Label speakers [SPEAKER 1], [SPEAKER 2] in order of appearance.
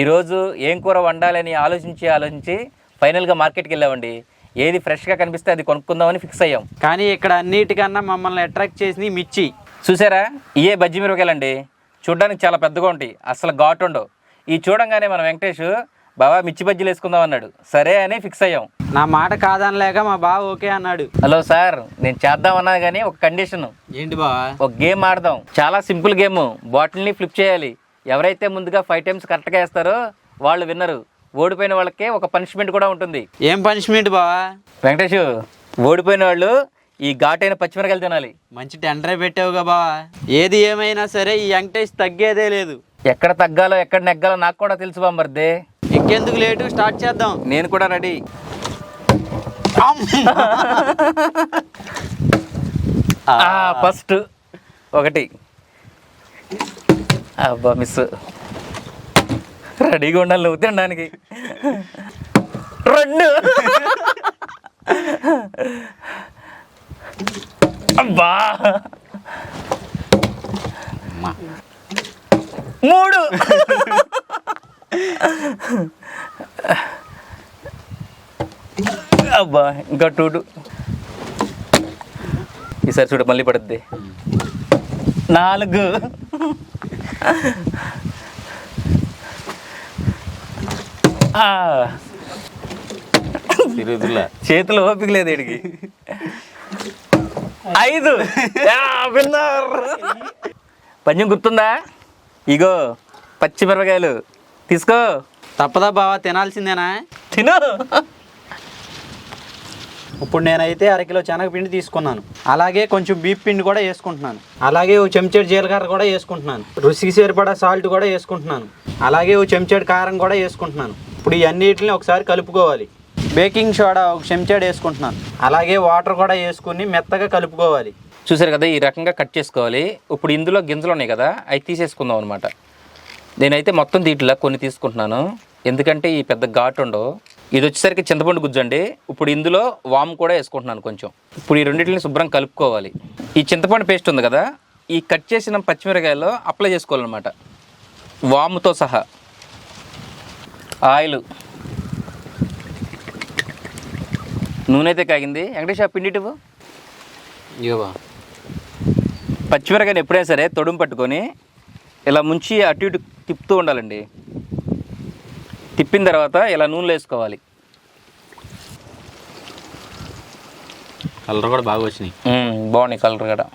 [SPEAKER 1] ఈరోజు ఏం కూర వండాలని ఆలోచించి ఆలోచించి ఫైనల్గా మార్కెట్కి వెళ్ళామండి. ఏది ఫ్రెష్గా కనిపిస్తే అది కొనుక్కుందామని ఫిక్స్ అయ్యాం.
[SPEAKER 2] కానీ ఇక్కడ అన్నిటికన్నా మమ్మల్ని అట్రాక్ట్ చేసింది మిర్చి.
[SPEAKER 1] చూసారా? ఇయే బజ్జి మిరపకాయలండి. చూడడానికి చాలా పెద్దగా ఉంటాయి. అసలు ఘాటు ఉండవు. ఈ చూడంగానే మన వెంకటేష్ బావా మిర్చి బజ్జీలు వేసుకుందాం అన్నాడు. సరే అని ఫిక్స్ అయ్యాం.
[SPEAKER 2] నా మాట కాదనలేక మా బావ ఓకే అన్నాడు.
[SPEAKER 1] హలో సార్ నేను చేద్దామన్నా కానీ ఒక కండిషన్.
[SPEAKER 2] ఏంటి బావా?
[SPEAKER 1] ఒక గేమ్ ఆడదాం. చాలా సింపుల్ గేమ్. బాటిల్ని ఫ్లిప్ చేయాలి. ఎవరైతే ముందుగా ఫైవ్ టైమ్స్ కరెక్ట్గా వేస్తారో వాళ్ళు విన్నరు. ఓడిపోయిన వాళ్ళకే ఒక పనిష్మెంట్ కూడా ఉంటుంది.
[SPEAKER 2] ఏం పనిష్మెంట్ బావా?
[SPEAKER 1] వెంకటేష్ ఓడిపోయిన వాళ్ళు ఈ ఘాటైన పచ్చిమిరకాయలు తినాలి.
[SPEAKER 2] మంచి టెండరే పెట్టావుగా బావా? ఏది ఏమైనా సరే ఈ వెంకటేష్ తగ్గేదే లేదు.
[SPEAKER 1] ఎక్కడ తగ్గాలో ఎక్కడ నెగ్గాలో నాకు కూడా తెలుసు బామ్మర్దే
[SPEAKER 2] ఇంకెందుకు లేటు? స్టార్ట్ చేద్దాం.
[SPEAKER 1] నేను కూడా రెడీ. ఫస్ట్ ఒకటి. అబ్బా మిస్ రెడీగా ఉండాలి నువ్వు తినడానికి. రెండు. అబ్బా. మూడు. అబ్బా ఇంకా టూ టూ ఈసారి చూడు మళ్ళీ పడుద్ది. నాలుగు. చేతులు ఓపిక లేదు వీడికి. ఐదు. winner. పంచం గుర్తుందా? ఇగో పచ్చిమిరపకాయలు తీసుకో.
[SPEAKER 2] తప్పదా బావా తినాల్సిందేనా?
[SPEAKER 1] తిను.
[SPEAKER 2] ఇప్పుడు నేనైతే అరకిలో శనగపిండి తీసుకున్నాను. అలాగే కొంచెం బీప్ పిండి కూడా వేసుకుంటున్నాను. అలాగే ఓ చెంచాడు జీలకర్ర కూడా వేసుకుంటున్నాను. రుచికి సరిపడా సాల్ట్ కూడా వేసుకుంటున్నాను. అలాగే ఓ చెంచాడు కారం కూడా వేసుకుంటున్నాను. ఇప్పుడు ఈ ఒకసారి కలుపుకోవాలి. బేకింగ్ సోడా ఒక చెంచాడు వేసుకుంటున్నాను. అలాగే వాటర్ కూడా వేసుకుని మెత్తగా కలుపుకోవాలి.
[SPEAKER 1] చూసారు కదా ఈ రకంగా కట్ చేసుకోవాలి. ఇప్పుడు ఇందులో గింజలు ఉన్నాయి కదా అవి తీసేసుకుందాం అనమాట నేనైతే మొత్తం దీంట్లో కొన్ని తీసుకుంటున్నాను. ఎందుకంటే ఈ పెద్ద ఘాటు ఉండవు. ఇది వచ్చేసరికి చింతపండు గుజ్జండి. ఇప్పుడు ఇందులో వామ్ కూడా వేసుకుంటున్నాను కొంచెం. ఇప్పుడు ఈ రెండింటిని శుభ్రం కలుపుకోవాలి. ఈ చింతపండు పేస్ట్ ఉంది కదా ఈ కట్ చేసిన పచ్చిమిరకాయల్లో అప్లై చేసుకోవాలన్నమాట. వాముతో సహా. ఆయిల్. నూనె అయితే కాగింది. వెంకటేష్ ఆ పిండి ఇటువు. పచ్చిమిరకాయని ఎప్పుడైనా సరే తొడుము పట్టుకొని ఇలా ముంచి అటు ఇటు తిప్పుతూ ఉండాలండి. తిప్పిన తర్వాత ఇలా నూనెలో వేసుకోవాలి.
[SPEAKER 2] కలర్ కూడా బాగా వచ్చినాయి.
[SPEAKER 1] బాగున్నాయి కలర్ కూడా.